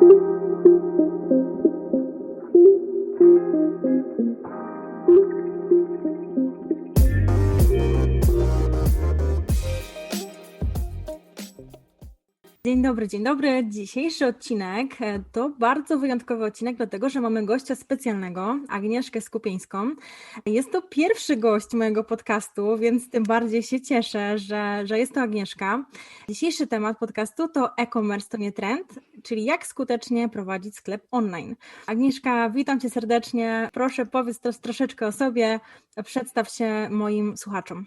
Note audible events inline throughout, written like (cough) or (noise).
Thank you. Dzień dobry, dzień dobry. Dzisiejszy odcinek e, to bardzo wyjątkowy odcinek, dlatego że mamy gościa specjalnego, Agnieszkę Skupieńską. Jest to pierwszy gość mojego podcastu, więc tym bardziej się cieszę, że, że jest to Agnieszka. Dzisiejszy temat podcastu to e-commerce to nie trend, czyli jak skutecznie prowadzić sklep online. Agnieszka, witam Cię serdecznie. Proszę powiedz troszeczkę o sobie, przedstaw się moim słuchaczom.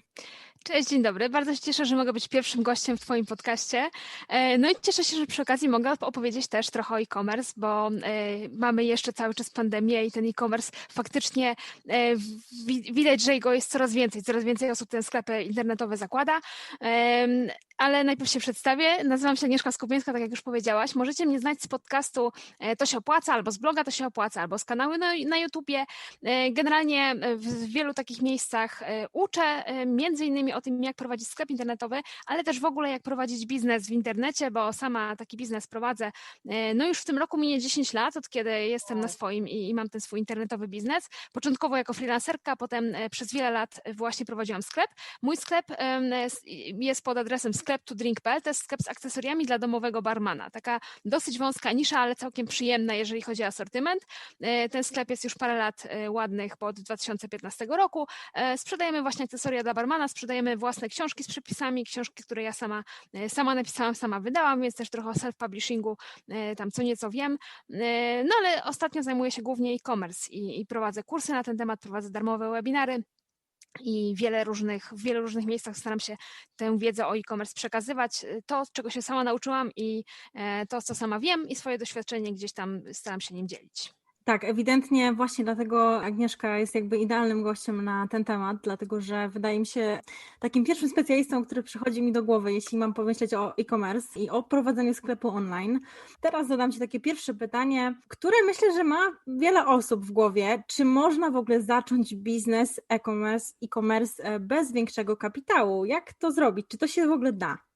Cześć, dzień dobry. Bardzo się cieszę, że mogę być pierwszym gościem w Twoim podcaście. E, no i cieszę się, że przy okazji mogę opowiedzieć też trochę o e-commerce, bo e, mamy jeszcze cały czas pandemię i ten e-commerce faktycznie e, widać, że jego jest coraz więcej. Coraz więcej osób te sklepy internetowe zakłada ale najpierw się przedstawię. Nazywam się Agnieszka Skupieńska, tak jak już powiedziałaś. Możecie mnie znać z podcastu e, To się opłaca, albo z bloga To się opłaca, albo z kanału na, na YouTubie. E, generalnie e, w wielu takich miejscach uczę między innymi o tym, jak prowadzić sklep internetowy, ale też w ogóle jak prowadzić biznes w internecie, bo sama taki biznes prowadzę. No już w tym roku minie 10 lat, od kiedy jestem na swoim i, i mam ten swój internetowy biznes. Początkowo jako freelancerka, potem przez wiele lat właśnie prowadziłam sklep. Mój sklep jest pod adresem sklep sklep to drink.pl to jest sklep z akcesoriami dla domowego barmana. Taka dosyć wąska nisza, ale całkiem przyjemna, jeżeli chodzi o asortyment. E, ten sklep jest już parę lat e, ładnych, bo od 2015 roku. E, sprzedajemy właśnie akcesoria dla barmana, sprzedajemy własne książki z przepisami, książki, które ja sama, sama napisałam, sama wydałam, więc też trochę o self-publishingu tam co nieco wiem. No ale ostatnio zajmuję się głównie e-commerce i, i prowadzę kursy na ten temat, prowadzę darmowe webinary i wiele różnych, w wielu różnych miejscach staram się tę wiedzę o e-commerce przekazywać. To, czego się sama nauczyłam i e, to, co sama wiem i swoje doświadczenie gdzieś tam staram się nim dzielić. Tak, ewidentnie właśnie dlatego Agnieszka jest jakby idealnym gościem na ten temat, dlatego że wydaje mi się takim pierwszym specjalistą, który przychodzi mi do głowy, jeśli mam pomyśleć o e-commerce i o prowadzeniu sklepu online. Teraz zadam Ci takie pierwsze pytanie, które myślę, że ma wiele osób w głowie. Czy można w ogóle zacząć biznes e-commerce, e-commerce e, bez większego kapitału? Jak to zrobić? Czy to się w ogóle da?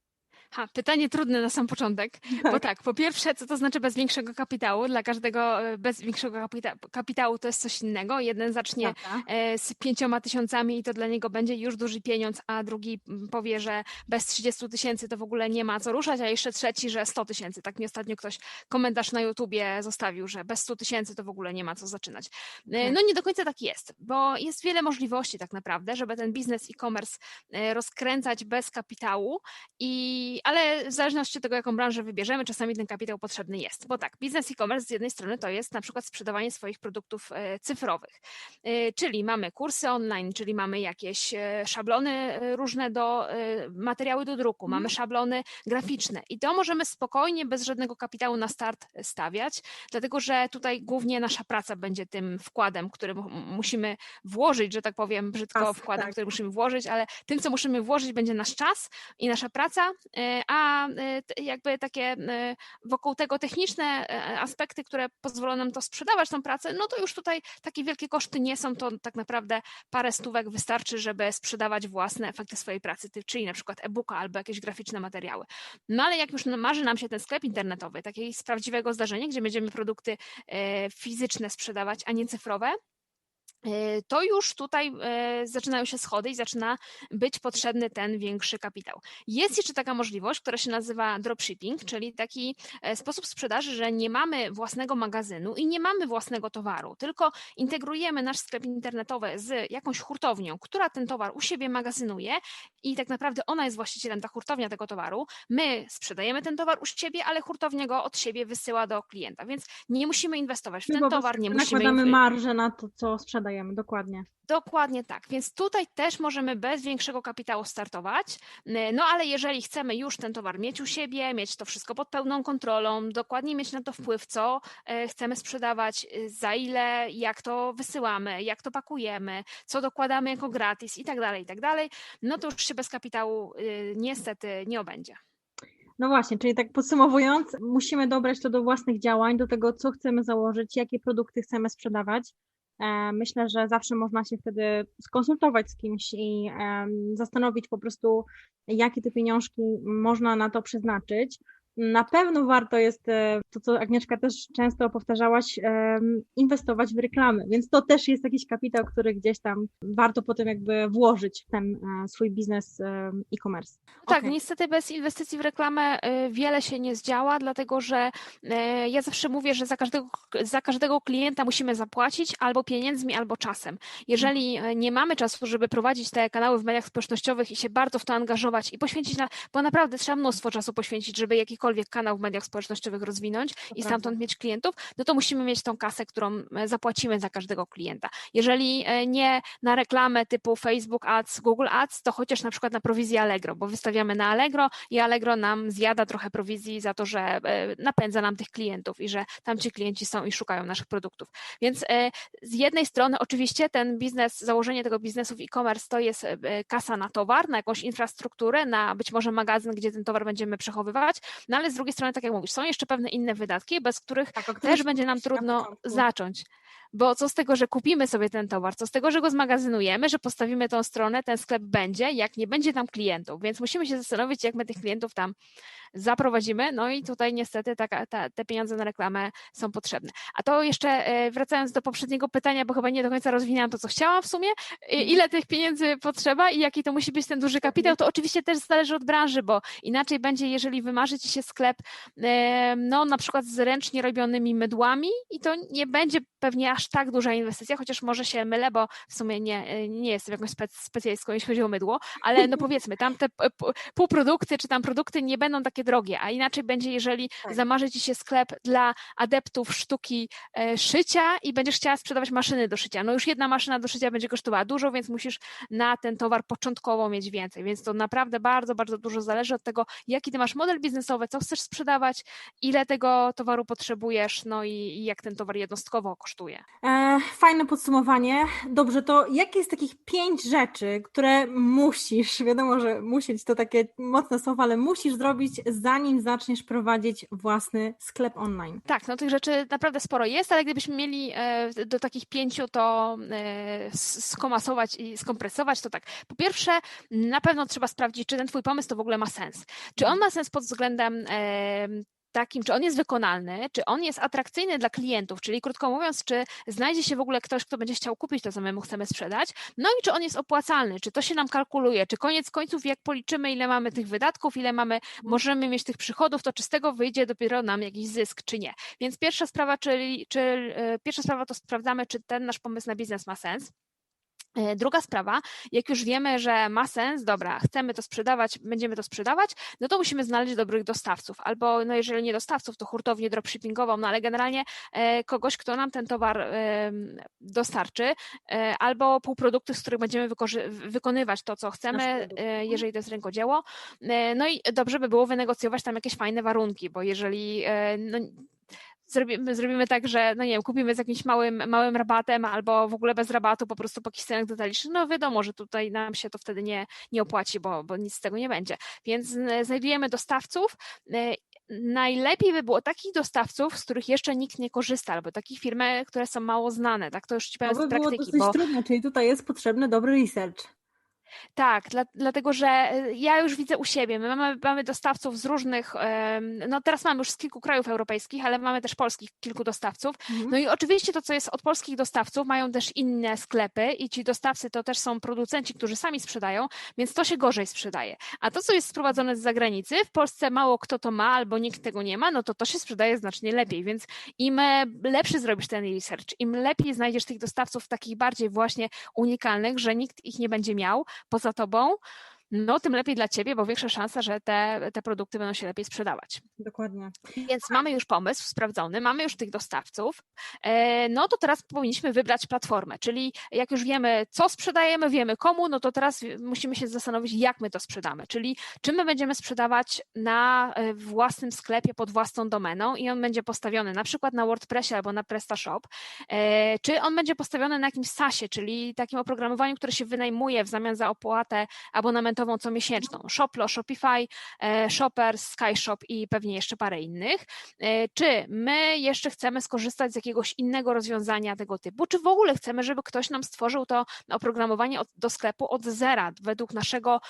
Ha, pytanie trudne na sam początek, tak. bo tak, po pierwsze, co to znaczy bez większego kapitału? Dla każdego e, bez większego kapita kapitału to jest coś innego. Jeden zacznie e, z pięcioma tysiącami i to dla niego będzie już duży pieniądz, a drugi powie, że bez 30 tysięcy to w ogóle nie ma co ruszać, a jeszcze trzeci, że 100 tysięcy. Tak mi ostatnio ktoś komentarz na YouTubie zostawił, że bez 100 tysięcy to w ogóle nie ma co zaczynać. E, tak. No nie do końca tak jest, bo jest wiele możliwości tak naprawdę, żeby ten biznes e-commerce rozkręcać bez kapitału i ale w zależności od tego, jaką branżę wybierzemy, czasami ten kapitał potrzebny jest. Bo tak, biznes e-commerce z jednej strony to jest na przykład sprzedawanie swoich produktów e, cyfrowych, e, czyli mamy kursy online, czyli mamy jakieś e, szablony różne do materiały do druku, mamy mhm. szablony graficzne i to możemy spokojnie, bez żadnego kapitału na start stawiać, dlatego że tutaj głównie nasza praca będzie tym wkładem, który musimy włożyć, że tak powiem brzydko, wkładem, tak. który musimy włożyć, ale tym, co musimy włożyć, będzie nasz czas i nasza praca a y, jakby takie y, wokół tego techniczne y, aspekty, które pozwolą nam to sprzedawać, tą pracę, no to już tutaj takie wielkie koszty nie są, to tak naprawdę parę stówek wystarczy, żeby sprzedawać własne efekty swojej pracy, czyli na przykład e-booka albo jakieś graficzne materiały. No ale jak już marzy nam się ten sklep internetowy, takiej z prawdziwego zdarzenia, gdzie będziemy produkty fizyczne sprzedawać, a nie cyfrowe, E, to już tutaj e, zaczynają się schody i zaczyna być potrzebny ten większy kapitał. Jest jeszcze taka możliwość, która się nazywa dropshipping, czyli taki e, sposób sprzedaży, że nie mamy własnego magazynu i nie mamy własnego towaru, tylko integrujemy nasz sklep internetowy z jakąś hurtownią, która ten towar u siebie magazynuje i tak naprawdę ona jest właścicielem, ta hurtownia tego towaru. My sprzedajemy ten towar u siebie, ale hurtownia go od siebie wysyła do klienta, więc nie musimy inwestować w ten towar, nie musimy... Nakładamy marżę na to, co sprzedajemy dokładnie. Dokładnie tak, więc tutaj też możemy bez większego kapitału startować, no ale jeżeli chcemy już ten towar mieć u siebie, mieć to wszystko pod pełną kontrolą, dokładnie mieć na to wpływ, co e, chcemy sprzedawać, y, za ile, jak to wysyłamy, jak to pakujemy, co dokładamy jako gratis i tak dalej, i tak dalej, no to już się bez kapitału y, niestety nie obędzie. No właśnie, czyli tak podsumowując, musimy dobrać to do własnych działań, do tego, co chcemy założyć, jakie produkty chcemy sprzedawać, E, myślę, że zawsze można się wtedy skonsultować z kimś i zastanowić po prostu, jakie te pieniążki można na to przeznaczyć. Na pewno warto jest, e, to co Agnieszka też często powtarzałaś, inwestować w reklamy, więc to też jest jakiś kapitał, który gdzieś tam warto potem jakby włożyć w ten e, swój biznes e-commerce. Tak, okay. niestety bez inwestycji w reklamę wiele się nie zdziała, dlatego że ja zawsze mówię, że za każdego, za każdego klienta musimy zapłacić albo pieniędzmi, albo czasem. Jeżeli nie mamy czasu, żeby prowadzić te kanały w mediach społecznościowych i się bardzo w to angażować i poświęcić na, bo naprawdę trzeba mnóstwo czasu poświęcić, żeby jakikolwiek kanał w mediach społecznościowych rozwinąć to i stamtąd prawda. mieć klientów, no to musimy mieć tą kasę, którą e, zapłacimy za każdego klienta. Jeżeli e, nie na reklamę typu Facebook Ads, Google Ads, to chociaż na przykład na prowizję Allegro, bo wystawiamy na Allegro i Allegro nam zjada trochę prowizji za to, że e, napędza nam tych klientów i że tam ci klienci są i szukają naszych produktów. Więc z jednej strony oczywiście ten biznes, założenie tego biznesu w e-commerce to jest kasa na towar, na jakąś infrastrukturę, na być może magazyn, gdzie ten towar będziemy przechowywać, no ale z drugiej strony, tak jak mówisz, są jeszcze pewne inne wydatki, bez których tak, też będzie nam trudno zacząć. Bo co z tego, że kupimy sobie ten towar, co z tego, że go zmagazynujemy, że postawimy tą stronę, ten sklep będzie, jak nie będzie tam klientów. Więc musimy się zastanowić, jak my tych klientów tam zaprowadzimy. No i tutaj niestety ta, ta, te pieniądze na reklamę są potrzebne. A to jeszcze e, wracając do poprzedniego pytania, bo chyba nie do końca rozwinęłam to, co chciałam w sumie, mhm. ile tych pieniędzy potrzeba i jaki to musi być ten duży kapitał, to oczywiście też zależy od branży, bo inaczej będzie, jeżeli wymarzy Ci się sklep, no na przykład z ręcznie robionymi mydłami i to nie będzie pewnie aż tak duża inwestycja, chociaż może się mylę, bo w sumie nie, nie jestem jakąś specjalistką, jeśli chodzi o mydło, ale no powiedzmy, tam te półprodukty czy tam produkty nie będą takie drogie, a inaczej będzie, jeżeli tak. zamarzy Ci się sklep dla adeptów sztuki e, szycia i będziesz chciała sprzedawać maszyny do szycia. No już jedna maszyna do szycia będzie kosztowała dużo, więc musisz na ten towar początkowo mieć więcej, więc to naprawdę bardzo, bardzo dużo zależy od tego, jaki Ty masz model biznesowy, co chcesz sprzedawać, ile tego towaru potrzebujesz, no i, i jak ten towar jednostkowo kosztuje. E, fajne podsumowanie. Dobrze, to jakie jest takich pięć rzeczy, które musisz, wiadomo, że musieć to takie mocne słowa, ale musisz zrobić, zanim zaczniesz prowadzić własny sklep online? Tak, no tych rzeczy naprawdę sporo jest, ale gdybyśmy mieli e, do takich pięciu to e, skomasować i skompresować, to tak. Po pierwsze, na pewno trzeba sprawdzić, czy ten Twój pomysł to w ogóle ma sens. Czy on ma sens pod względem takim, czy on jest wykonalny, czy on jest atrakcyjny dla klientów, czyli krótko mówiąc, czy znajdzie się w ogóle ktoś, kto będzie chciał kupić to, co my mu chcemy sprzedać, no i czy on jest opłacalny, czy to się nam kalkuluje, czy koniec końców, jak policzymy, ile mamy tych wydatków, ile mamy, możemy mieć tych przychodów, to czy z tego wyjdzie dopiero nam jakiś zysk, czy nie. Więc pierwsza sprawa, czyli, czy, e, pierwsza sprawa to sprawdzamy, czy ten nasz pomysł na biznes ma sens. E, druga sprawa, jak już wiemy, że ma sens, dobra, chcemy to sprzedawać, będziemy to sprzedawać, no to musimy znaleźć dobrych dostawców, albo no jeżeli nie dostawców, to hurtownię dropshippingową, no ale generalnie e, kogoś, kto nam ten towar dostarczy, e, albo półprodukty, z których będziemy wykonywać to, co chcemy, mhm. jeżeli to jest rękodzieło. No i dobrze by było wynegocjować tam jakieś fajne warunki, bo jeżeli no, zrobimy, zrobimy tak, że no nie wiem, kupimy z jakimś małym, małym rabatem albo w ogóle bez rabatu po prostu po jakichś cenach detalicznych, no wiadomo, że tutaj nam się to wtedy nie, nie opłaci, bo, bo nic z tego nie będzie. Więc znajdujemy dostawców, e, najlepiej by było takich dostawców, z których jeszcze nikt nie korzysta, albo takich firmy, które są mało znane, tak to już ci powiem to by z praktyki. Było dosyć bo... trudne, czyli tutaj jest potrzebny dobry research. Tak, dla, dlatego że e, ja już widzę u siebie, my mamy, mamy dostawców z różnych, no teraz mamy już z kilku krajów europejskich, ale mamy też polskich kilku dostawców. Mhm. No i oczywiście to, co jest od polskich dostawców, mają też inne sklepy i ci dostawcy to też są producenci, którzy sami sprzedają, więc to się gorzej sprzedaje. A to, co jest sprowadzone z zagranicy, w Polsce mało kto to ma albo nikt tego nie ma, no to to się sprzedaje znacznie lepiej, więc im e, lepszy zrobisz ten research, im lepiej znajdziesz tych dostawców takich bardziej właśnie unikalnych, że nikt ich nie będzie miał, poza tobą, no tym lepiej dla ciebie, bo większa szansa, że te, te produkty będą się lepiej sprzedawać. Dokładnie. Więc mamy już pomysł sprawdzony, mamy już tych dostawców, e, no to teraz powinniśmy wybrać platformę, czyli jak już wiemy, co sprzedajemy, wiemy komu, no to teraz musimy się zastanowić, jak my to sprzedamy, czyli czy my będziemy sprzedawać na e, własnym sklepie pod własną domeną i on będzie postawiony na przykład na WordPressie albo na PrestaShop, e, czy on będzie postawiony na jakimś SaaSie, czyli takim oprogramowaniu, które się wynajmuje w zamian za opłatę abonamentu abonentową co miesięczną. Shoplo, Shopify, Shopper, SkyShop i pewnie jeszcze parę innych. Czy my jeszcze chcemy skorzystać z jakiegoś innego rozwiązania tego typu, czy w ogóle chcemy, żeby ktoś nam stworzył to oprogramowanie do sklepu od zera, według naszego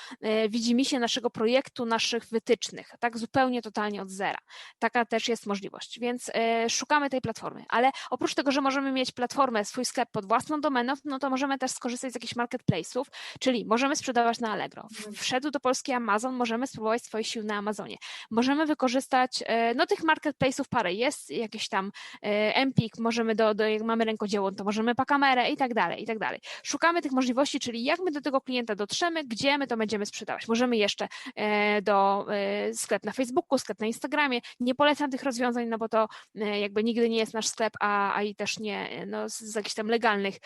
widzimisię, naszego projektu, naszych wytycznych, tak zupełnie totalnie od zera. Taka też jest możliwość, więc szukamy tej platformy, ale oprócz tego, że możemy mieć platformę, swój sklep pod własną domeną, no to możemy też skorzystać z jakichś marketplace'ów, czyli możemy sprzedawać na Allegro. Wszedł do Polski Amazon, możemy spróbować swoich sił na Amazonie. Możemy wykorzystać, e, no tych marketplace'ów parę jest, jakieś tam e, Empik, możemy do, do jak mamy rękodzieło, to możemy pakamerę i tak dalej, i tak dalej. Szukamy tych możliwości, czyli jak my do tego klienta dotrzemy, gdzie my to będziemy sprzedawać. Możemy jeszcze e, do sklep na Facebooku, sklep na Instagramie. Nie polecam tych rozwiązań, no bo to jakby nigdy nie jest nasz sklep, a, a i też nie no, z jakichś tam legalnych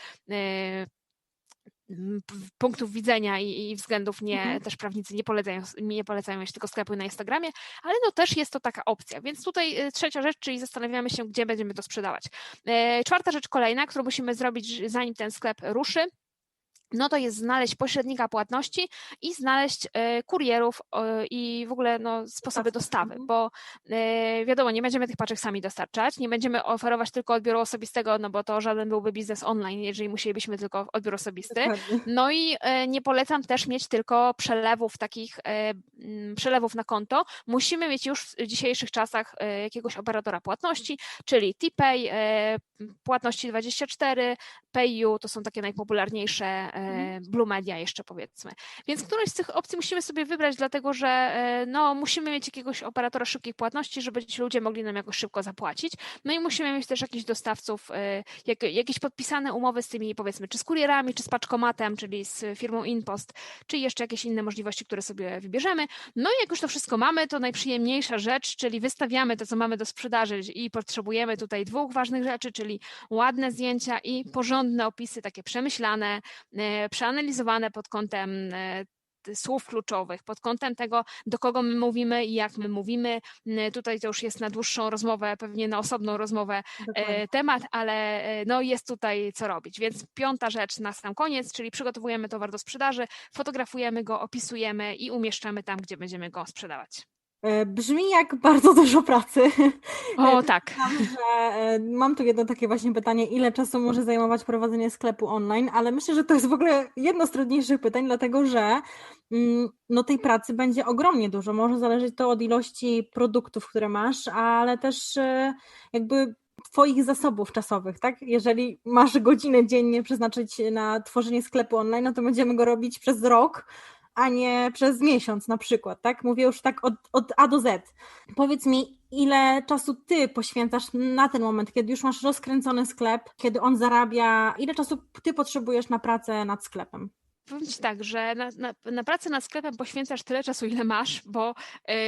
punktów widzenia i, i względów nie, mhm. też prawnicy nie polecają, nie polecają mieć tylko sklepu na Instagramie, ale no też jest to taka opcja. Więc tutaj y, trzecia rzecz, czyli zastanawiamy się, gdzie będziemy to sprzedawać. E, czwarta rzecz kolejna, którą musimy zrobić, zanim ten sklep ruszy, no to jest znaleźć pośrednika płatności i znaleźć e, kurierów i w ogóle no, sposoby dostawy, mhm. bo e, wiadomo, nie będziemy tych paczek sami dostarczać, nie będziemy oferować tylko odbioru osobistego, no bo to żaden byłby biznes online, jeżeli musielibyśmy tylko odbiór osobisty. No i e, nie polecam też mieć tylko przelewów takich, przelewów na konto. Musimy mieć już w dzisiejszych czasach jakiegoś operatora płatności, czyli TPay, płatności 24, PayU, to są takie najpopularniejsze. Blue Media jeszcze powiedzmy. Więc którąś z tych opcji musimy sobie wybrać, dlatego że e, no, musimy mieć jakiegoś operatora szybkich płatności, żeby ci ludzie mogli nam jakoś szybko zapłacić. No i musimy mieć też jakichś dostawców, e, jak, jakieś podpisane umowy z tymi powiedzmy, czy z kurierami, czy z paczkomatem, czyli z firmą InPost, czy jeszcze jakieś inne możliwości, które sobie wybierzemy. No i jak już to wszystko mamy, to najprzyjemniejsza rzecz, czyli wystawiamy to, co mamy do sprzedaży i potrzebujemy tutaj dwóch ważnych rzeczy, czyli ładne zdjęcia i porządne opisy, takie przemyślane, e, przeanalizowane pod kątem e, słów kluczowych, pod kątem tego, do kogo my mówimy i jak my mówimy. Tutaj to już jest na dłuższą rozmowę, pewnie na osobną rozmowę e, Dokładnie. temat, ale e, no jest tutaj co robić. Więc piąta rzecz na sam koniec, czyli przygotowujemy towar do sprzedaży, fotografujemy go, opisujemy i umieszczamy tam, gdzie będziemy go sprzedawać. E, brzmi jak bardzo dużo pracy. O, e, tak. E, mam tu jedno takie właśnie pytanie, ile czasu może zajmować prowadzenie sklepu online, ale myślę, że to jest w ogóle jedno z trudniejszych pytań, dlatego że mm, no, tej pracy będzie ogromnie dużo. Może zależeć to od ilości produktów, które masz, ale też jakby Twoich zasobów czasowych, tak? Jeżeli masz godzinę dziennie przeznaczyć na tworzenie sklepu online, no to będziemy go robić przez rok, a nie przez miesiąc na przykład, tak? Mówię już tak od, od A do Z. Powiedz mi, ile czasu ty poświęcasz na ten moment, kiedy już masz rozkręcony sklep, kiedy on zarabia, ile czasu ty potrzebujesz na pracę nad sklepem? Powiem Ci tak, że na, na, na, pracę nad sklepem poświęcasz tyle czasu, ile masz, bo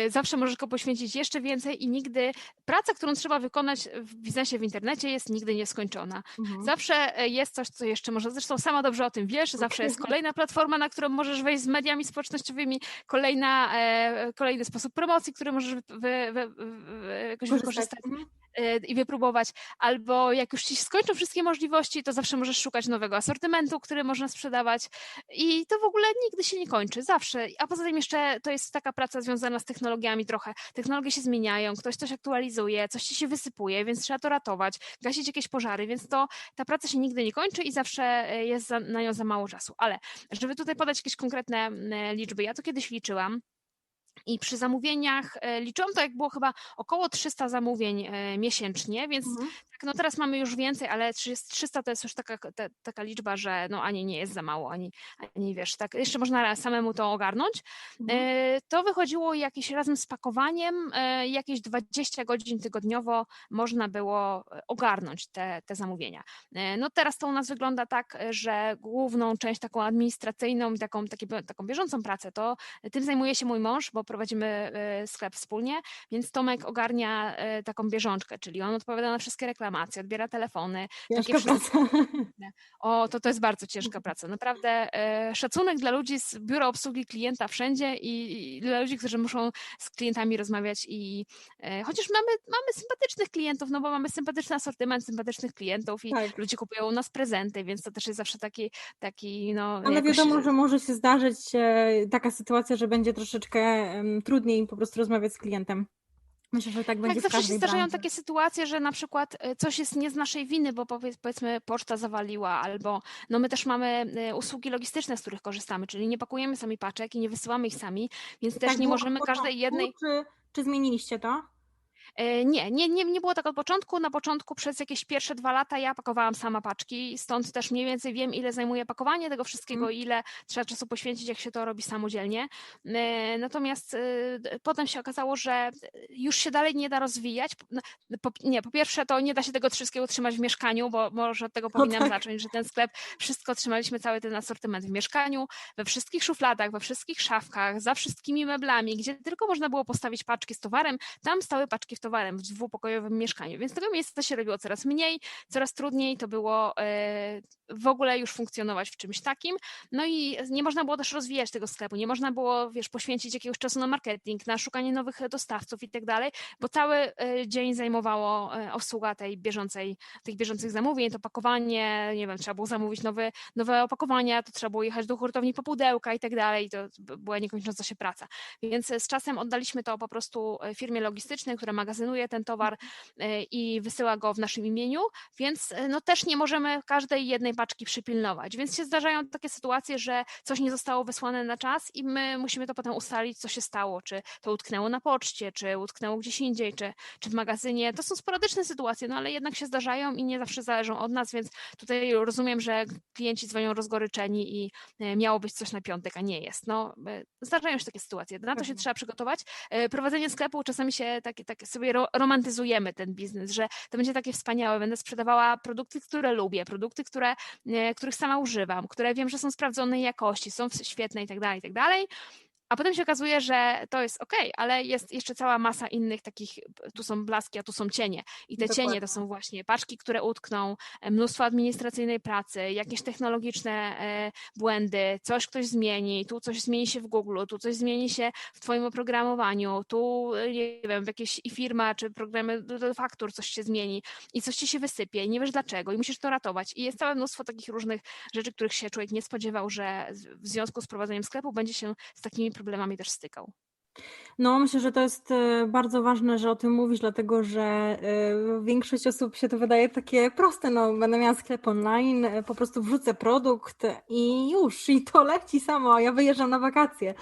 y, zawsze możesz go poświęcić jeszcze więcej i nigdy praca, którą trzeba wykonać w biznesie w internecie jest nigdy nieskończona. Mhm. Zawsze e, jest coś, co jeszcze może, zresztą sama dobrze o tym wiesz, zawsze jest (laughs) kolejna platforma, na którą możesz wejść z mediami społecznościowymi, kolejna, e, kolejny sposób promocji, który możesz wy, wy, wy, jakoś wykorzystać. Mhm. Y, i wypróbować, albo jak już ci skończą wszystkie możliwości, to zawsze możesz szukać nowego asortymentu, który można sprzedawać i to w ogóle nigdy się nie kończy, zawsze. A poza tym jeszcze to jest taka praca związana z technologiami trochę. Technologie się zmieniają, ktoś coś aktualizuje, coś ci się wysypuje, więc trzeba to ratować, gasić jakieś pożary, więc to ta praca się nigdy nie kończy i zawsze y, jest za, na nią za mało czasu. Ale żeby tutaj podać jakieś konkretne liczby, ja to kiedyś liczyłam, i przy zamówieniach e, liczyłam to, jak było chyba około 300 zamówień e, miesięcznie, więc mhm. tak, no teraz mamy już więcej, ale 300 to jest już taka, ta, taka liczba, że no ani nie jest za mało, ani, ani wiesz, tak jeszcze można samemu to ogarnąć. Mhm. E, to wychodziło jakieś razem z pakowaniem, jakieś 20 godzin tygodniowo można było ogarnąć te, te zamówienia. No teraz to u nas wygląda tak, że główną część taką administracyjną, taką, takie, taką bieżącą pracę, to tym zajmuje się mój mąż, bo bo prowadzimy sklep wspólnie, więc Tomek ogarnia taką bieżączkę, czyli on odpowiada na wszystkie reklamacje, odbiera telefony. Ciężka praca. (laughs) O, to to jest bardzo ciężka (laughs) praca. Naprawdę szacunek dla ludzi z biura obsługi klienta wszędzie i, i dla ludzi, którzy muszą z klientami rozmawiać i chociaż mamy, mamy sympatycznych klientów, no bo mamy sympatyczny asortyment sympatycznych klientów i tak. ludzie kupują u nas prezenty, więc to też jest zawsze taki, taki no... Ale jakoś... wiadomo, że może się zdarzyć e, taka sytuacja, że będzie troszeczkę trudniej po prostu rozmawiać z klientem. Myślę, że tak będzie tak, zawsze się zdarzają takie sytuacje, że na przykład e, coś jest nie z naszej winy, bo powiedzmy poczta zawaliła, albo no my też mamy e, usługi logistyczne, z których korzystamy, czyli nie pakujemy sami paczek i nie wysyłamy ich sami, więc też tak, nie możemy każdej jednej... Czy, czy zmieniliście to? E, nie, nie, nie, nie było tak od początku. Na początku przez jakieś pierwsze dwa lata ja pakowałam sama paczki, stąd też mniej więcej wiem, ile zajmuje pakowanie tego wszystkiego, mm. ile trzeba czasu poświęcić, jak się to robi samodzielnie. E, natomiast e, potem się okazało, że już się dalej nie da rozwijać. No, po, nie, po pierwsze to nie da się tego wszystkiego trzymać w mieszkaniu, bo może od tego no powinnam no tak. zacząć, że ten sklep, wszystko trzymaliśmy, cały ten asortyment w mieszkaniu, we wszystkich szufladach, we wszystkich szafkach, za wszystkimi meblami, gdzie tylko można było postawić paczki z towarem, tam stały paczki towarem w dwupokojowym mieszkaniu, więc tego miejsca się robiło coraz mniej, coraz trudniej to było e, w ogóle już funkcjonować w czymś takim. No i nie można było też rozwijać tego sklepu, nie można było, wiesz, poświęcić jakiegoś czasu na marketing, na szukanie nowych dostawców i tak dalej, bo cały e, dzień zajmowało e, obsługa tej bieżącej, tych bieżących zamówień, to pakowanie, nie wiem, trzeba było zamówić nowe, nowe opakowania, to trzeba było jechać do hurtowni po pudełka i tak dalej, to była niekończąca się praca. Więc z czasem oddaliśmy to po prostu firmie logistycznej, która ma magazynuje ten towar e, i wysyła go w naszym imieniu, więc e, no też nie możemy każdej jednej paczki przypilnować. Więc się zdarzają takie sytuacje, że coś nie zostało wysłane na czas i my musimy to potem ustalić, co się stało, czy to utknęło na poczcie, czy utknęło gdzieś indziej, czy, czy w magazynie. To są sporadyczne sytuacje, no ale jednak się zdarzają i nie zawsze zależą od nas, więc tutaj rozumiem, że klienci dzwonią rozgoryczeni i e, miało być coś na piątek, a nie jest. No, zdarzają się takie sytuacje. Na to się trzeba przygotować. Prowadzenie sklepu czasami się takie, takie sobie sobie romantyzujemy ten biznes, że to będzie takie wspaniałe, będę sprzedawała produkty, które lubię, produkty, które, e, których sama używam, które wiem, że są sprawdzonej jakości, są świetne i tak dalej, i tak dalej. A potem się okazuje, że to jest ok, ale jest jeszcze cała masa innych takich, tu są blaski, a tu są cienie. I te Dokładnie. cienie to są właśnie paczki, które utkną, e, mnóstwo administracyjnej pracy, jakieś technologiczne e, błędy, coś ktoś zmieni, tu coś zmieni się w Google, tu coś zmieni się w Twoim oprogramowaniu, tu e, nie wiem, w jakieś i firma czy programy do, do faktur coś się zmieni i coś Ci się wysypie i nie wiesz dlaczego i musisz to ratować. I jest całe mnóstwo takich różnych rzeczy, których się człowiek nie spodziewał, że w związku z prowadzeniem sklepu będzie się z takimi problemami też stykał. No, myślę, że to jest e, bardzo ważne, że o tym mówisz, dlatego że e, większość osób się to wydaje takie proste. No, będę miała sklep online, e, po prostu wrzucę produkt i już, i to leci samo, a ja wyjeżdżam na wakacje.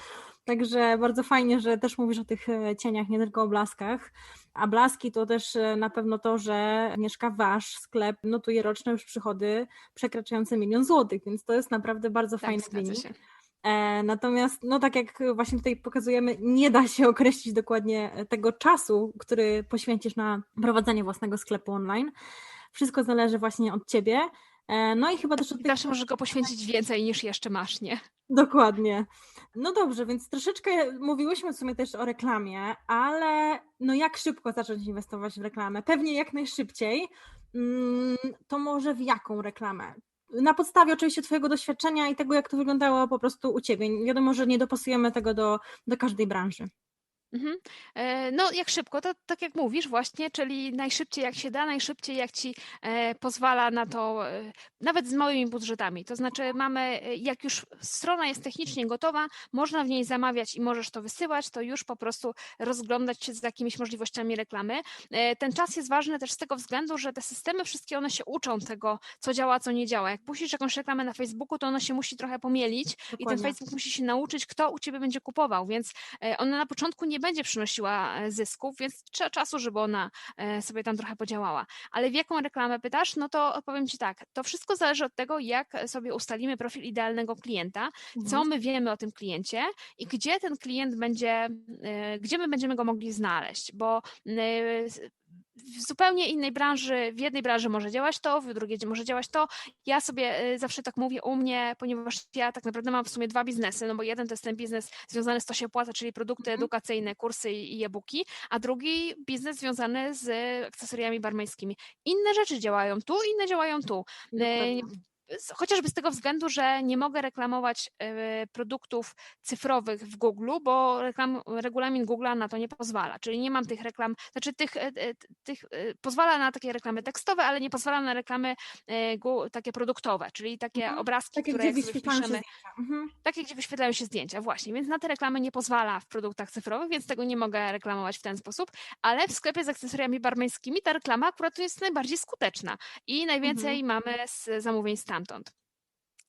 Także bardzo fajnie, że też mówisz o tych cieniach, nie tylko o blaskach. A blaski to też na pewno to, że mieszka wasz sklep notuje roczne już przychody przekraczające milion złotych, więc to jest naprawdę bardzo tak, fajny wynik. Się. E, natomiast, no tak jak właśnie tutaj pokazujemy, nie da się określić dokładnie tego czasu, który poświęcisz na prowadzenie własnego sklepu online. Wszystko zależy właśnie od ciebie. E, no i chyba też od. Zawsze możesz go poświęcić więcej niż jeszcze masz, nie? Dokładnie. No dobrze, więc troszeczkę mówiłyśmy w sumie też o reklamie, ale no jak szybko zacząć inwestować w reklamę? Pewnie jak najszybciej. Mm, to może w jaką reklamę? Na podstawie oczywiście Twojego doświadczenia i tego, jak to wyglądało po prostu u Ciebie. Wiadomo, że nie dopasujemy tego do, do każdej branży. Mhm. E, no, jak szybko, to tak jak mówisz, właśnie, czyli najszybciej jak się da, najszybciej jak ci e, pozwala na to, e, nawet z małymi budżetami. To znaczy, mamy, jak już strona jest technicznie gotowa, można w niej zamawiać i możesz to wysyłać, to już po prostu rozglądać się z jakimiś możliwościami reklamy. Ten czas jest ważny też z tego względu, że te systemy wszystkie one się uczą tego, co działa, co nie działa. Jak puścisz jakąś reklamę na Facebooku, to ona się musi trochę pomielić Dokładnie. i ten Facebook musi się nauczyć, kto u ciebie będzie kupował, więc ona na początku nie będzie przynosiła e, zysków, więc trzeba czasu, żeby ona e, sobie tam trochę podziałała. Ale w jaką reklamę pytasz? No to odpowiem Ci tak, to wszystko zależy od tego, jak sobie ustalimy profil idealnego klienta, co mhm. my wiemy o tym kliencie i gdzie ten klient będzie, e, gdzie my będziemy go mogli znaleźć, bo w zupełnie innej branży, w jednej branży może działać to, w drugiej może działać to. Ja sobie y, zawsze tak mówię u mnie, ponieważ ja tak naprawdę mam w sumie dwa biznesy, no bo jeden to jest ten biznes związany z to się opłaca, czyli produkty mhm. edukacyjne, kursy i e-booki, a drugi biznes związany z akcesoriami barmańskimi. Inne rzeczy działają tu, inne działają tu. Chociażby z tego względu, że nie mogę reklamować e, produktów cyfrowych w Google, bo reklam, regulamin Google na to nie pozwala. Czyli nie mam tych reklam, znaczy tych, e, e, tych pozwala na takie reklamy tekstowe, ale nie pozwala na reklamy takie produktowe, czyli takie mhm. obrazki, takie, które gdzie wyświetlają się mhm. takie, gdzie wyświetlają się zdjęcia, właśnie. Więc na te reklamy nie pozwala w produktach cyfrowych, więc tego nie mogę reklamować w ten sposób, ale w sklepie z akcesoriami barmańskimi ta reklama akurat jest najbardziej skuteczna i najwięcej mhm. mamy z zamówień stan stamtąd.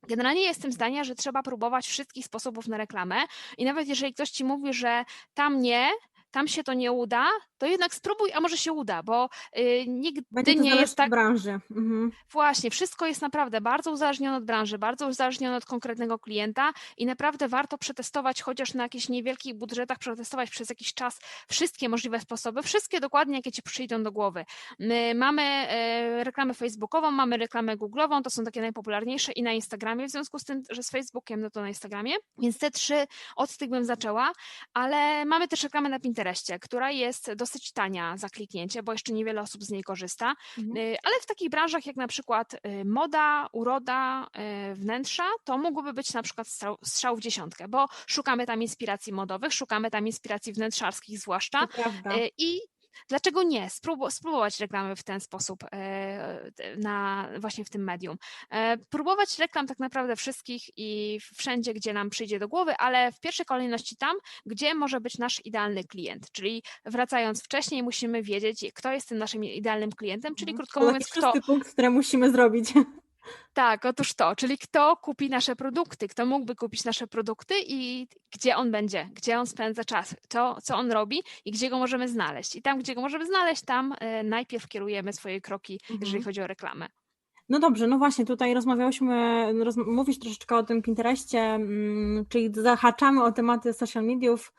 Generalnie jestem zdania, że trzeba próbować wszystkich sposobów na reklamę i nawet jeżeli ktoś ci mówi, że tam nie, tam się to nie uda, to jednak spróbuj, a może się uda, bo y, nigdy Będzie nie jest tak. branży. Mhm. Właśnie, wszystko jest naprawdę bardzo uzależnione od branży, bardzo uzależnione od konkretnego klienta i naprawdę warto przetestować, chociaż na jakichś niewielkich budżetach, przetestować przez jakiś czas wszystkie możliwe sposoby, wszystkie dokładnie, jakie ci przyjdą do głowy. My mamy e, reklamę facebookową, mamy reklamę googlową, to są takie najpopularniejsze i na Instagramie, w związku z tym, że z Facebookiem, no to na Instagramie, więc te trzy od tych bym zaczęła, ale mamy też reklamę na Pinterestie, która jest dosyć tania za kliknięcie, bo jeszcze niewiele osób z niej korzysta, mhm. Y, ale w takich branżach jak na przykład y, moda, uroda, y, wnętrza, to mógłby być na przykład strzał, strzał w dziesiątkę, bo szukamy tam inspiracji modowych, szukamy tam inspiracji wnętrzarskich zwłaszcza. I Dlaczego nie? spróbować reklamy w ten sposób e, na, właśnie w tym medium. E, próbować reklam tak naprawdę wszystkich i wszędzie, gdzie nam przyjdzie do głowy, ale w pierwszej kolejności tam, gdzie może być nasz idealny klient. Czyli wracając wcześniej, musimy wiedzieć, kto jest tym naszym idealnym klientem, czyli mhm. krótko mówiąc, kto. punkt, który musimy zrobić. (laughs) Tak, otóż to, czyli kto kupi nasze produkty, kto mógłby kupić nasze produkty i gdzie on będzie, gdzie on spędza czas, to, co on robi i gdzie go możemy znaleźć. I tam, gdzie go możemy znaleźć, tam e, najpierw kierujemy swoje kroki, mhm. jeżeli chodzi o reklamę. No dobrze, no właśnie, tutaj rozmawiałyśmy, roz, mówisz troszeczkę o tym Pinterestie, mm, czyli zahaczamy o tematy social mediów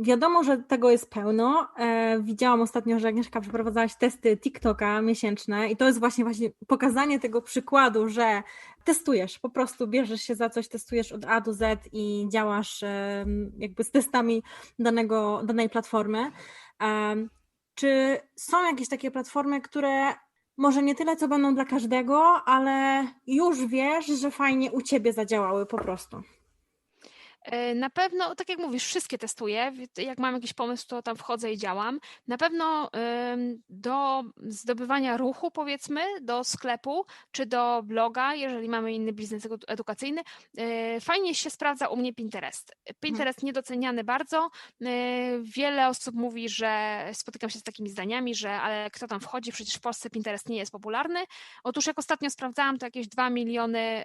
Wiadomo, że tego jest pełno. E, widziałam ostatnio, że Agnieszka przeprowadzałaś testy TikToka miesięczne i to jest właśnie właśnie pokazanie tego przykładu, że testujesz, po prostu bierzesz się za coś, testujesz od A do Z i działasz e, jakby z testami danego, danej platformy. E, czy są jakieś takie platformy, które może nie tyle, co będą dla każdego, ale już wiesz, że fajnie u Ciebie zadziałały po prostu? E, na pewno, tak jak mówisz, wszystkie testuję. Jak mam jakiś pomysł, to tam wchodzę i działam. Na pewno do zdobywania ruchu, powiedzmy, do sklepu czy do bloga, jeżeli mamy inny biznes edukacyjny, e, fajnie się sprawdza u mnie Pinterest. Pinterest niedoceniany bardzo. E, wiele osób mówi, że spotykam się z takimi zdaniami, że ale kto tam wchodzi, przecież w Polsce Pinterest nie jest popularny. Otóż jak ostatnio sprawdzałam, to jakieś 2 miliony,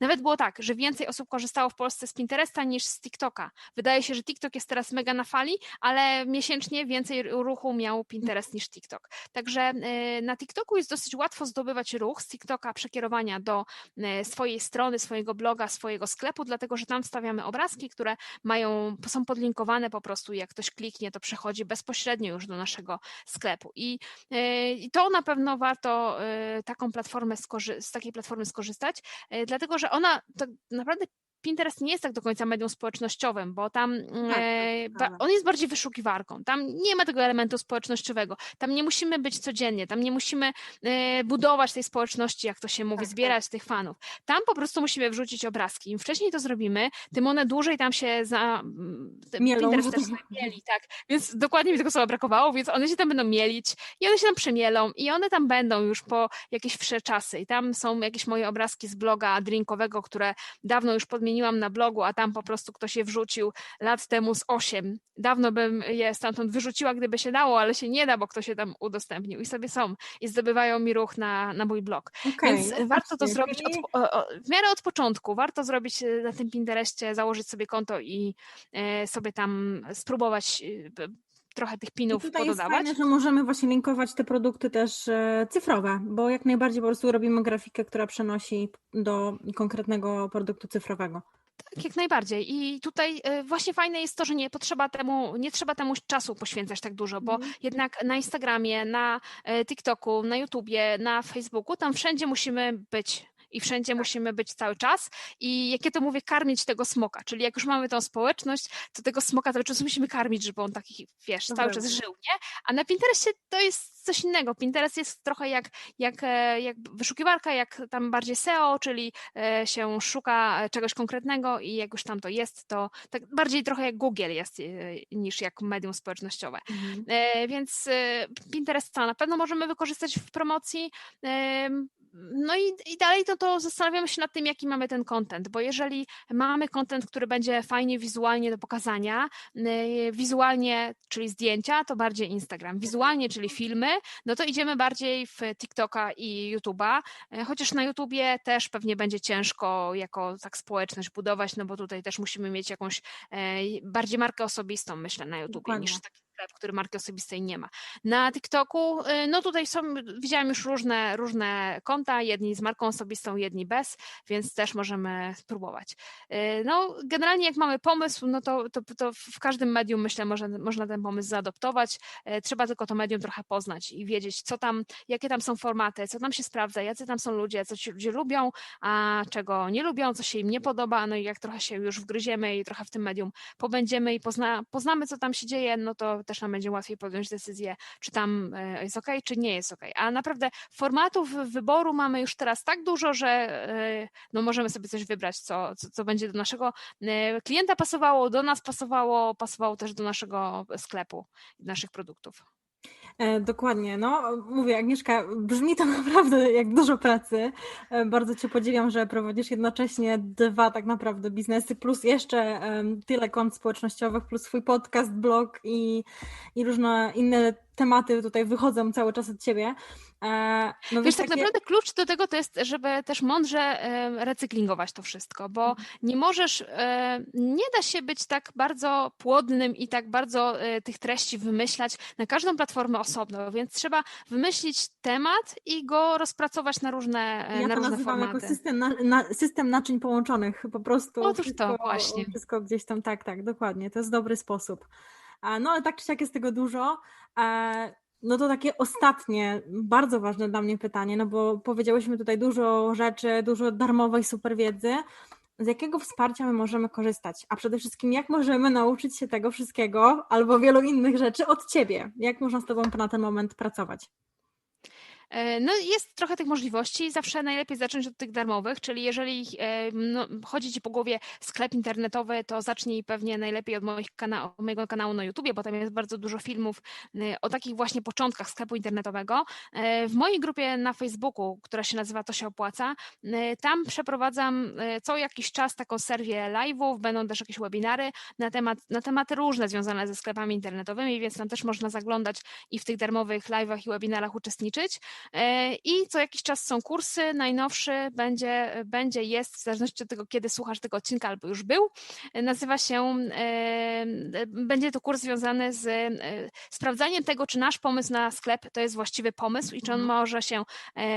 nawet było tak, że więcej osób korzystało w Polsce z Pinteresta niż z TikToka. Wydaje się, że TikTok jest teraz mega na fali, ale miesięcznie więcej ruchu miał Pinterest niż TikTok. Także y, na TikToku jest dosyć łatwo zdobywać ruch z TikToka przekierowania do y, swojej strony, swojego bloga, swojego sklepu, dlatego że tam wstawiamy obrazki, które mają, są podlinkowane po prostu, jak ktoś kliknie, to przechodzi bezpośrednio już do naszego sklepu. I, y, i to na pewno warto taką platformę z takiej platformy skorzystać, dlatego że ona tak naprawdę Pinterest nie jest tak do końca medium społecznościowym, bo tam tak, e, tak, on jest bardziej wyszukiwarką. Tam nie ma tego elementu społecznościowego. Tam nie musimy być codziennie, tam nie musimy e, budować tej społeczności, jak to się mówi, tak, zbierać tych fanów. Tam po prostu musimy wrzucić obrazki. Im wcześniej to zrobimy, tym one dłużej tam się za. Mielą. Pinterest też mieli, tak. Więc dokładnie mi tego słowa brakowało, więc one się tam będą mielić i one się tam przemielą i one tam będą już po jakieś wsze czasy. I tam są jakieś moje obrazki z bloga drinkowego, które dawno już podmieniłam zmieniłam na blogu, a tam po prostu ktoś je wrzucił lat temu z 8. Dawno bym je stamtąd wyrzuciła, gdyby się dało, ale się nie da, bo ktoś je tam udostępnił i sobie są i zdobywają mi ruch na, na mój blog. Okay, Więc no warto to zrobić od, w miarę od początku. Warto zrobić e, na tym Pinterestie, założyć sobie konto i e, sobie tam spróbować e, trochę tych pinów I tutaj pododawać. Jest fajne, że możemy właśnie linkować te produkty też e, cyfrowe, bo jak najbardziej po prostu robimy grafikę, która przenosi do konkretnego produktu cyfrowego. Tak, jak najbardziej. I tutaj właśnie fajne jest to, że nie potrzeba temu, nie trzeba temu czasu poświęcać tak dużo, bo mm. jednak na Instagramie, na TikToku, na YouTubie, na Facebooku, tam wszędzie musimy być i wszędzie tak. musimy być cały czas i jakie to mówię, karmić tego smoka, czyli jak już mamy tą społeczność, to tego smoka cały czas musimy karmić, żeby on taki, wiesz, cały czas żył, nie? A na Pinterestie to jest coś innego. Pinterest jest trochę jak, jak, e, jak wyszukiwarka, jak tam bardziej SEO, czyli e, się szuka czegoś konkretnego i jak już tam to jest, to tak bardziej trochę jak Google jest e, niż jak medium społecznościowe. Mhm. Więc Pinterest na pewno możemy wykorzystać w promocji. No i, i dalej to, to zastanawiamy się nad tym, jaki mamy ten content, bo jeżeli mamy content, który będzie fajnie wizualnie do pokazania, y, wizualnie, czyli zdjęcia, to bardziej Instagram, wizualnie, czyli filmy, no to idziemy bardziej w TikToka i YouTube'a, y, chociaż na YouTubie też pewnie będzie ciężko jako tak społeczność budować, no bo tutaj też musimy mieć jakąś y, bardziej markę osobistą, myślę, na YouTubie Dokładnie. niż taki sklep, który marki osobistej nie ma. Na TikToku, y, no tutaj są, widziałam już różne, różne konta, jedni z marką osobistą, jedni bez, więc też możemy spróbować. Y, no generalnie jak mamy pomysł, no to, to, to w każdym medium myślę może, można ten pomysł zaadoptować, y, trzeba tylko to medium trochę poznać i wiedzieć, co tam, jakie tam są formaty, co tam się sprawdza, jacy tam są ludzie, co ci ludzie lubią, a czego nie lubią, co się im nie podoba, no i jak trochę się już wgryziemy i trochę w tym medium pobędziemy i pozna, poznamy, co tam się dzieje, no to też nam będzie łatwiej podjąć decyzję, czy tam e, jest ok, czy nie jest ok. A naprawdę formatów wyboru mamy już teraz tak dużo, że e, no możemy sobie coś wybrać, co, co, co będzie do naszego e, klienta pasowało, do nas pasowało, pasowało też do naszego sklepu, naszych produktów. E, dokładnie, no mówię Agnieszka, brzmi to (laughs) naprawdę jak dużo pracy. E, bardzo Cię podziwiam, że prowadzisz jednocześnie dwa tak naprawdę biznesy, plus jeszcze tyle kont społecznościowych, plus swój podcast, blog i, i różne inne tematy tutaj wychodzą cały czas od ciebie. E, no Wiesz, tak takie... naprawdę klucz do tego to jest, żeby też mądrze recyklingować to wszystko, bo mhm. nie możesz, nie da się być tak bardzo płodnym i tak bardzo e, tych treści wymyślać na każdą platformę osobno, więc trzeba wymyślić temat i go rozpracować na różne, e, ja na to różne nazywam formaty. jako system, na, na, system naczyń połączonych, po prostu. Otóż wszystko, to, właśnie. Wszystko gdzieś tam, tak, tak, dokładnie, to jest dobry sposób. No ale tak czy siak jest tego dużo. No to takie ostatnie, bardzo ważne dla mnie pytanie, no bo powiedziałyśmy tutaj dużo rzeczy, dużo darmowej super wiedzy. Z jakiego wsparcia my możemy korzystać? A przede wszystkim, jak możemy nauczyć się tego wszystkiego albo wielu innych rzeczy od ciebie? Jak można z tobą na ten moment pracować? E, no jest trochę tych możliwości, zawsze najlepiej zacząć od tych darmowych, czyli jeżeli e, no, chodzi Ci po głowie sklep internetowy, to zacznij pewnie najlepiej od moich kana mojego kanału na YouTubie, bo tam jest bardzo dużo filmów e, o takich właśnie początkach sklepu internetowego. W mojej grupie na Facebooku, która się nazywa To się opłaca, tam przeprowadzam co jakiś czas taką serię live'ów, będą też jakieś webinary na, temat, na tematy różne związane ze sklepami internetowymi, więc tam też można zaglądać i w tych darmowych live'ach i webinarach uczestniczyć. E, I co jakiś czas są kursy. Najnowszy będzie, będzie jest, w zależności od tego, kiedy słuchasz tego odcinka, albo już był. Nazywa się, e, będzie to kurs związany z e, sprawdzaniem tego, czy nasz pomysł na sklep to jest właściwy pomysł i czy on mhm. może się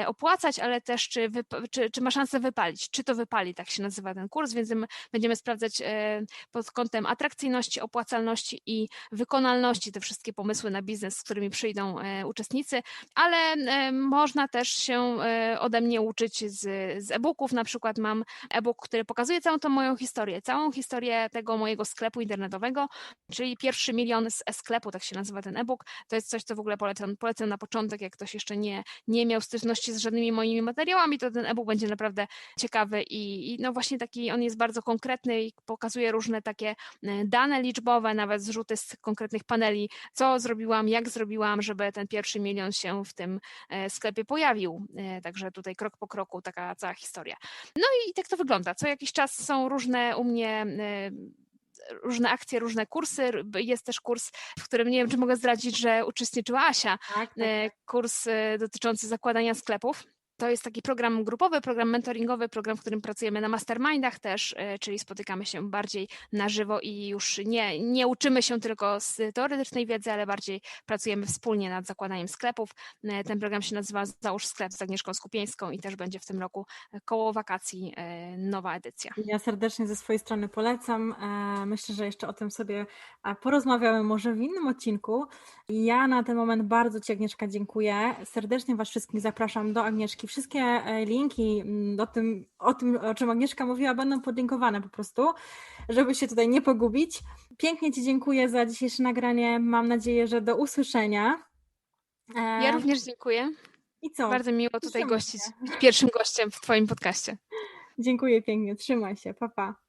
opłacać, ale też czy, czy, czy ma szansę wypalić. Czy to wypali, tak się nazywa ten kurs, więc będziemy sprawdzać pod kątem atrakcyjności, opłacalności i wykonalności te wszystkie pomysły na biznes, z którymi przyjdą uczestnicy, ale można też się e, ode mnie uczyć z, z e-booków. Na przykład mam e-book, który pokazuje całą tą moją historię, całą historię tego mojego sklepu internetowego, czyli pierwszy milion z e-sklepu, tak się nazywa ten e-book. To jest coś, co w ogóle polecam, polecam na początek, jak ktoś jeszcze nie, nie miał styczności z żadnymi moimi materiałami, to ten e-book będzie naprawdę ciekawy i, i no właśnie taki, on jest bardzo konkretny i pokazuje różne takie e, dane liczbowe, nawet zrzuty z konkretnych paneli, co zrobiłam, jak zrobiłam, żeby ten pierwszy milion się w tym e, sklepie pojawił. E, także tutaj krok po kroku taka cała historia. No i tak to wygląda. Co jakiś czas są różne u mnie e, różne akcje, różne kursy. Jest też kurs, w którym nie wiem, czy mogę zdradzić, że uczestniczyła Asia. Tak, tak, e, tak. Kurs dotyczący zakładania sklepów. To jest taki program grupowy, program mentoringowy, program, w którym pracujemy na mastermindach też, e, czyli spotykamy się bardziej na żywo i już nie, nie uczymy się tylko z teoretycznej wiedzy, ale bardziej pracujemy wspólnie nad zakładaniem sklepów. E, ten program się nazywa Załóż sklep z Agnieszką Skupieńską i też będzie w tym roku koło wakacji nowa edycja. Ja serdecznie ze swojej strony polecam. Myślę, że jeszcze o tym sobie porozmawiamy może w innym odcinku. Ja na ten moment bardzo Ci Agnieszka dziękuję. Serdecznie Was wszystkich zapraszam do Agnieszki Wszystkie e, linki mm, o tym, o tym, o czym Agnieszka mówiła, będą podlinkowane po prostu, żeby się tutaj nie pogubić. Pięknie Ci dziękuję za dzisiejsze nagranie. Mam nadzieję, że do usłyszenia. Ja również dziękuję. I co? Bardzo miło tutaj gościć, być pierwszym gościem w Twoim podcaście. Dziękuję pięknie, trzymaj się, papa. Pa.